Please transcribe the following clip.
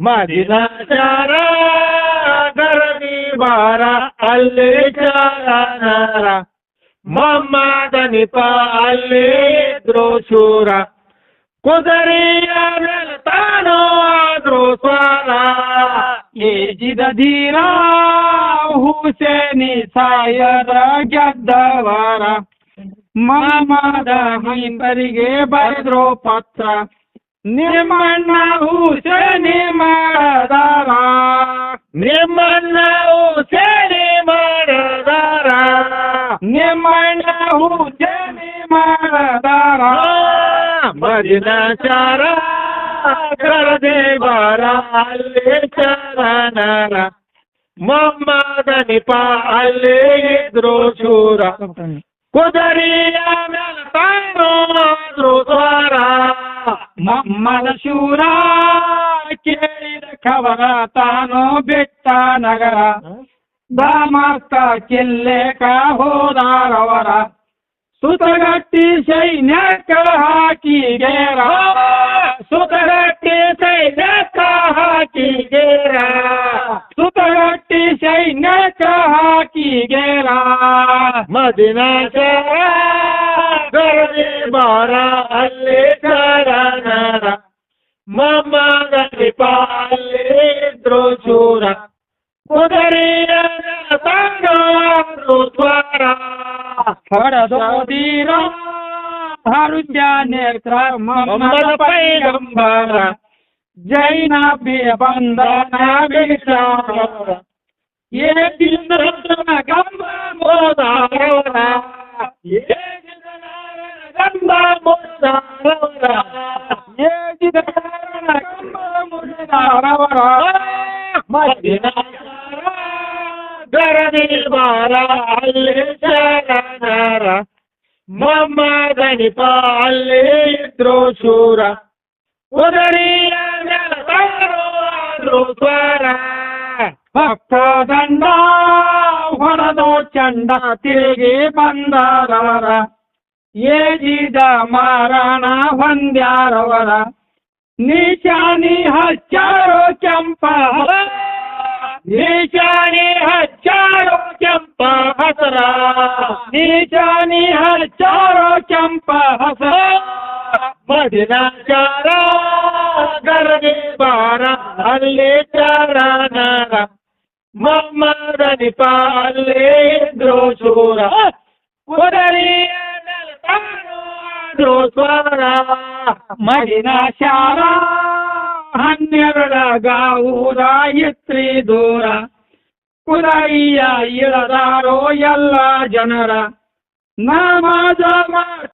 ಮದಿನಾಚಾರ ಧರಣಿ ಬಾರ ಅಲ್ಲಿ ಚಾರ ಮೊಹಮ್ಮದ ನಿಪ ಅಲ್ಲಿ ದ್ರೋಶೂರ. ಶೂರ ಕುದರಿಯ ತಾನೋ ಸ್ವಾರ ಸ್ವರ. ಏಜಿದ ಧೀರ, ಹುಸೇನಿ ಸಾಯರ ಗೆದ್ದವಾರ. ಮಮ್ಮದ ಮೈಂಬರಿಗೆ ಬರೆದ್ರು ಪತ್ರ. निर्मणाहुषणे माळदारा निर्मणाहुषणे माळदारा निर्मणाहुषणे माळदारा भजनाचारा करदेवारा चरणारा मम्मदनिपा अल्ले द्रोशूरा कुदरिया ಮಮ್ಮನ ಶೂರ ಕೇಳಿದ ಖಬರ ತಾನು ಬಿಟ್ಟ ನಗರ ದಾಮಸ್ತ ಕಿಲ್ಲೆಕ ಹೋದಾರವರ ಸುತಗಟ್ಟಿ ಸೈನ್ಯಕ ಹಾಕಿಗೇರ ಸುತಗಟ್ಟಿ ಸೈನ್ಯಕ ಹಾಕಿಗೇರ ಸುತಗಟ್ಟಿ ಸೈನ್ಯಕ ಹಾಕಿಗೇರ ಮದಿನಾಚಾರ ಗರದಿ గరజే బారా అల్లే చరణరా మమ్మ గరి పాలే ద్రోజూరా కుదరియా రుద్వారా హరదోదీరా భారుద్యా నేత్ర మమ్మల పైగంబరా जैनाभ्य बन्धनाभिषा ये किन्द्रगम्बोदारणा ये ಮುಡಿದಾರವರ ಮದಿನಾಚಾರ ಗರದಿ ಬಾರ ಅಲ್ಲಿ ಶರಣರ ಮೊಹಮ್ಮದ ನಿಪ ಅಲ್ಲಿ ಇದ್ರು ಶೂರ ಉದರಿಯ ಮೇಲೆ ತಾನು ಆದ್ರು ಸ್ವರ ಭಕ್ತ ದಂಡ ಹೊರದು ಚಂಡ ತಿರುಗಿ ಬಂದರವರ ಏಜಿದ ಮಾರಣ ಹೊಂದ್ಯಾರವರ निशाने हजारो चंपा निशाने हजारो चंपा हसरा. निशाने हजारो चंपा हसरा. मधनाच्या गर्दे बारा हल्ले चारा नारा. मम्मदनि पाल्ले द्रोशोरा उदरी द्रोस्वरा ಮಡಿನ ಶಾಲಾ ಗಾವುದಾಯಿತ್ರಿ ದೂರ. ಕುಲಯ್ಯ ಇಳದಾರೋ ಎಲ್ಲ ಜನರ. ನಾಮ